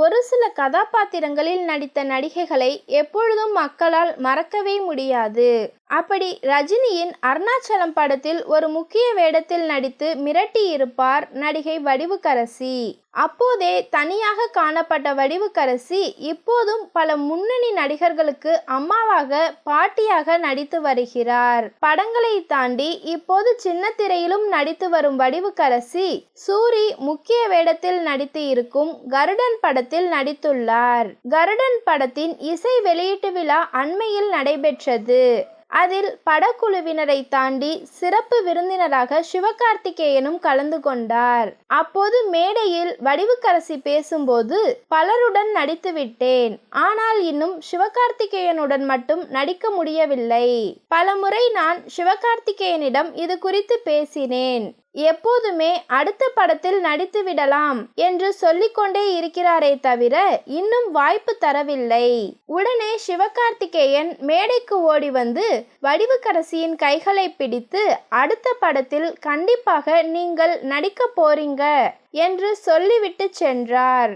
ஒரு சில கதாபாத்திரங்களில் நடித்த நடிகைகளை எப்பொழுதும் மக்களால் மறக்கவே முடியாது. அப்படி ரஜினியின் அருணாச்சலம் படத்தில் ஒரு முக்கிய வேடத்தில் நடித்து மிரட்டியிருப்பார் நடிகை வடிவுக்கரசி. அப்போதே தனியாக காணப்பட்ட வடிவுக்கரசி இப்போதும் பல முன்னணி நடிகர்களுக்கு அம்மாவாக பாட்டியாக நடித்து வருகிறார். படங்களை தாண்டி இப்போது சின்ன திரையிலும் நடித்து வரும் வடிவுக்கரசி சூரி முக்கிய வேடத்தில் நடித்து இருக்கும் கருடன் படத்தில் நடித்துள்ளார். கருடன் படத்தின் இசை வெளியீட்டு விழா அண்மையில் நடைபெற்றது. அதில் படக்குழுவினரை தாண்டி சிறப்பு விருந்தினராக சிவகார்த்திகேயனும் கலந்து கொண்டார். அப்போது மேடையில் வடிவுக்கரசி பேசும்போது பலருடன் நடித்துவிட்டேன். ஆனால் இன்னும் சிவகார்த்திகேயனுடன் மட்டும் நடிக்க முடியவில்லை. பலமுறை நான் சிவகார்த்திகேயனிடம் இது குறித்து பேசினேன். எப்போதுமே அடுத்த படத்தில் நடித்து விடலாம் என்று சொல்லிக்கொண்டே இருக்கிறாரே தவிர இன்னும் வாய்ப்பு தரவில்லை. உடனே சிவகார்த்திகேயன் மேடைக்கு ஓடி வந்து வடிவுக்கரசியின் கைகளை பிடித்து அடுத்த படத்தில் கண்டிப்பாக நீங்கள் நடிக்க போறீங்க என்று சொல்லிவிட்டு சென்றார்.